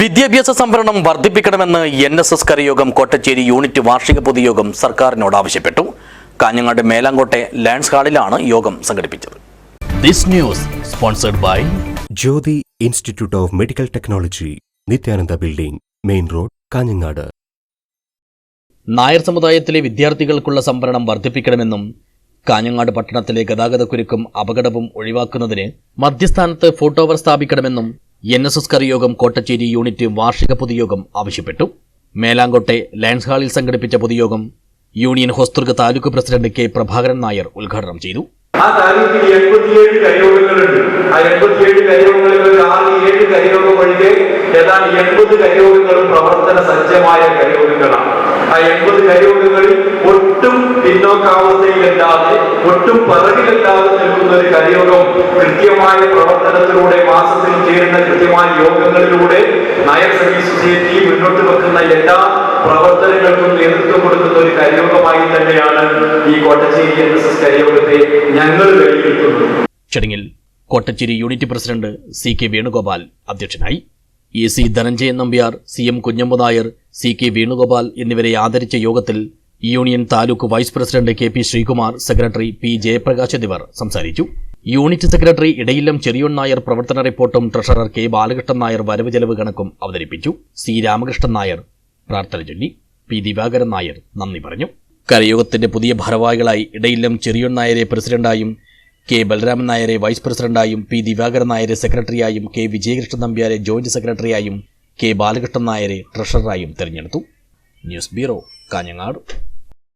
വിദ്യാഭ്യാസ സംവരണം വർദ്ധിപ്പിക്കണമെന്ന് എൻ എസ് എസ് കരയോഗം കോട്ടച്ചേരി യൂണിറ്റ് വാർഷിക പൊതുയോഗം സർക്കാരിനോട് ആവശ്യപ്പെട്ടു. കാഞ്ഞങ്ങാട് മേലാങ്കോട്ടെ ലാൻഡ്സ് ഹാളിലാണ് യോഗം സംഘടിപ്പിച്ചത്. This news sponsored by Jyothi institute of medical technology Nithyananda building main road Kanhangad. Nair സമുദായത്തിലെ വിദ്യാർത്ഥികൾക്കുള്ള സംവരണം വർദ്ധിപ്പിക്കണമെന്നും കാഞ്ഞങ്ങാട് പട്ടണത്തിലെ ഗതാഗതക്കുരുക്കും അപകടവും ഒഴിവാക്കുന്നതിന് മധ്യസ്ഥാനത്ത് ഫോട്ടോവർ ഓവർ സ്ഥാപിക്കണമെന്നും എൻ എസ് എസ് കറിയോഗം കോട്ടച്ചേരി യൂണിറ്റ് വാർഷിക പൊതുയോഗം ആവശ്യപ്പെട്ടു. മേലാങ്കോട്ടെ ലയൺസ് ഹാളിൽ സംഘടിപ്പിച്ച പൊതുയോഗം union Hosdurg taluk president K Prabhakaran Nair ഉദ്ഘാടനം ചെയ്തു. ആ താലൂക്കിൽ എൺപത്തിയേഴ് കൈയോഗങ്ങളുണ്ട് ആ എൺപത്തിയേഴ് കൈയോഗങ്ങളിൽ ആറ് ഏഴ് കൈയോഗം ഒഴികെ ഏതാണ്ട് എൺപത് കൈയോഗങ്ങളും പ്രവർത്തന സജ്ജമായ കൈയോഗങ്ങളാണ് ആ എൺപത് ഒട്ടും പിന്നോക്കാവസ്ഥയിലല്ലാതെ ഒട്ടും പദവിയിലല്ലാതെ നിൽക്കുന്ന ഒരു കരിയോഗം കൃത്യമായ പ്രവർത്തനത്തിലൂടെ മാസത്തിൽ ചേരുന്ന കൃത്യമായ യോഗങ്ങളിലൂടെ നയർ സർവീസ് സൊസൈറ്റി മുന്നോട്ട് വെക്കുന്ന എല്ലാ പ്രവർത്തനങ്ങൾക്കും നേതൃത്വം കൊടുക്കുന്ന ഒരു കരിയോഗമായി തന്നെയാണ് ഈ കോട്ടച്ചേരി എൻ എസ് എസ് കരയോഗത്തെ ഞങ്ങൾ വിലയിരുത്തുന്നത്. Kottacheri unit president C K Venugopal അധ്യക്ഷനായി. A C Dhananjayan Nambiar C M Kunhambu Nair C K Venugopal എന്നിവരെ ആദരിച്ച യോഗത്തിൽ union taluk vice president K P Sreekumar secretary P Jayaprakash എന്നിവർ സംസാരിച്ചു. യൂണിറ്റ് സെക്രട്ടറി ഇടയില്ലം ചെറിയോൺ നായർ പ്രവർത്തന റിപ്പോർട്ടും ട്രഷറർ കെ ബാലകൃഷ്ണൻ നായർ വരവ് ചെലവ് കണക്കും അവതരിപ്പിച്ചു. സി രാമകൃഷ്ണൻ നായർ പ്രാർത്ഥന ചൊല്ലി. പി ദിവാകരൻ നായർ നന്ദി പറഞ്ഞു. കരയോഗത്തിന്റെ പുതിയ ഭാരവാഹികളായി ഇടയില്ലം ചെറിയോൺ നായരെ പ്രസിഡന്റായും കെ ബലരാമൻ നായരെ വൈസ് പ്രസിഡന്റായും പി ദിവാകരൻ നായരെ സെക്രട്ടറിയായും കെ വിജയകൃഷ്ണൻ നമ്പ്യാരെ ജോയിന്റ് സെക്രട്ടറിയായും കെ ബാലകൃഷ്ണൻ നായരെ ട്രഷററായും തെരഞ്ഞെടുത്തു. News bureau Kanhangad.